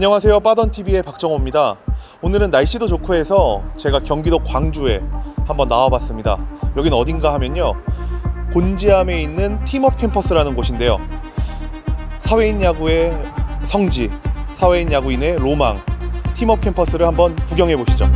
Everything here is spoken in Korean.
안녕하세요. 빠던TV의 박정호입니다. 오늘은 날씨도 좋고 해서 제가 경기도 광주에 한번 나와봤습니다. 여긴 어딘가 하면요. 곤지암에 있는 팀업 캠퍼스라는 곳인데요. 사회인 야구의 성지 사회인 야구인의 로망 팀업 캠퍼스를 한번 구경해 보시죠.